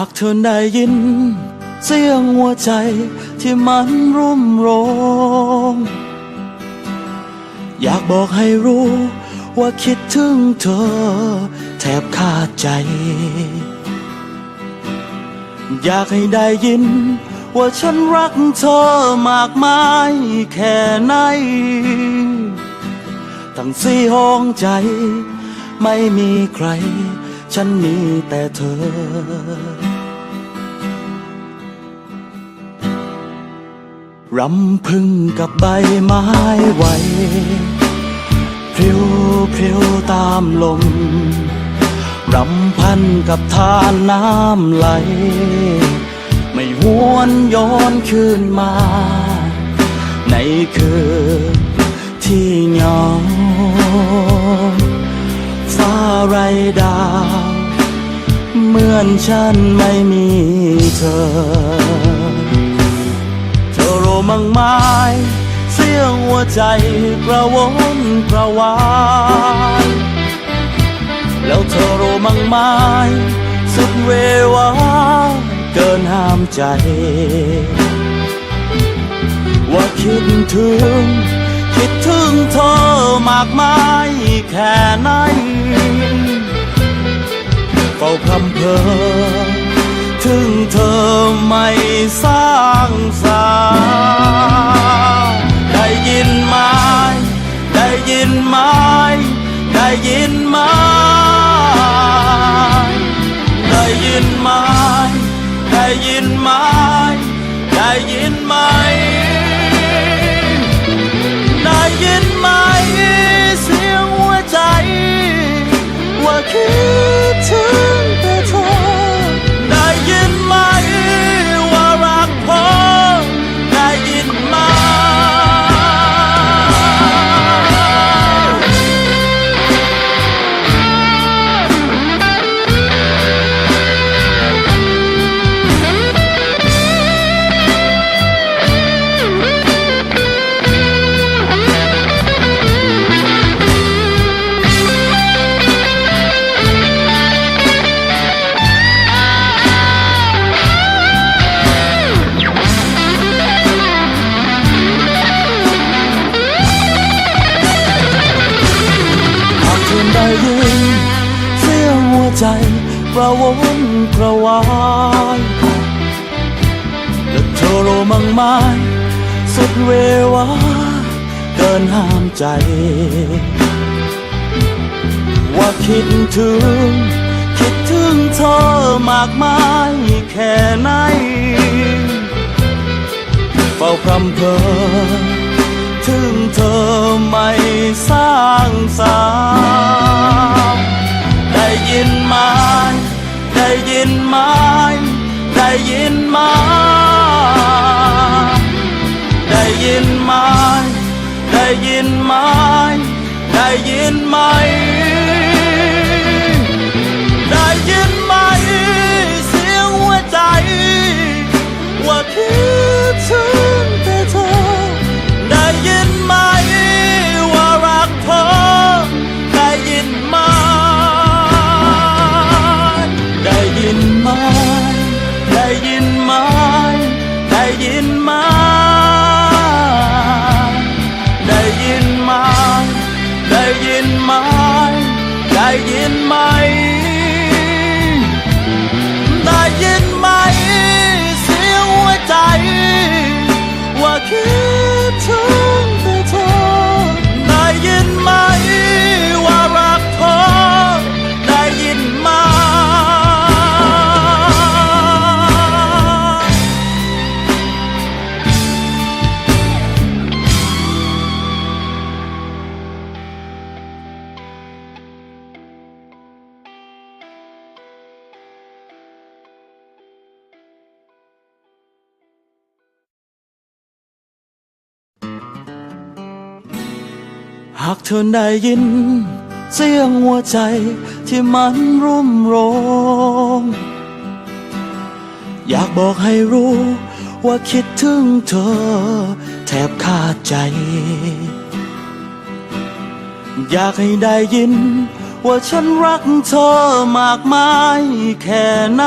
ากเธอได้ยิน เสียงหัวใจที่มันรุ่มโรมอยากบอกให้รู้ว่าคิดถึงเธอ แทบขาดใจ อยากให้ได้ยิน ว่าฉันรักเธอมากมายแค่ไหนทั้งสี่ห้องใจ ไม่มีใคร ฉันมีแต่เธอ รำพึงกับใบไม้ไหวพริ้วพริ้วตามลม รำพันกับทานน้ำไหล ไม่หวนย้อนคืนมา ในคืนที่เหงาฟ้าไรดาว เหมือนฉันไม่มีเธอ ธอโรมังไม้เสียงหัวใจกระวนกระวาย แล้วเธอโรมังไม้สุดเววาเกินห้ามใจ ว่าคิดถึง คิดถึงเธอมากมายแค่ไหนเฝ้าพรำเพอถึงเธอไม่สร้า in my ใจกระวนกระวายและเธอโรมังไม้สุดเววาเกินห้ามใจ ว่าคิดถึง คิดถึงเธอมากมายแค่ไหนเฝ้าพรำเพอถึงเธอไม่สร้างสาม ยินไหม ได้ยินไหม ได้ยินไหม เสียงหัวใจ ว่าคิดถึงแต่เธอ ได้ยินไหม ว่ารักเธอ ได้ยินไหม ได้ยินไหม ได้ยินไหม ได้ยินไหม In my. ากเธอได้ยิน เสียงหัวใจที่มันรุ่มโรมอยากบอกให้รู้ว่าคิดถึงเธอ แทบขาดใจ อยากให้ได้ยิน ว่าฉันรักเธอมากมายแค่ไหน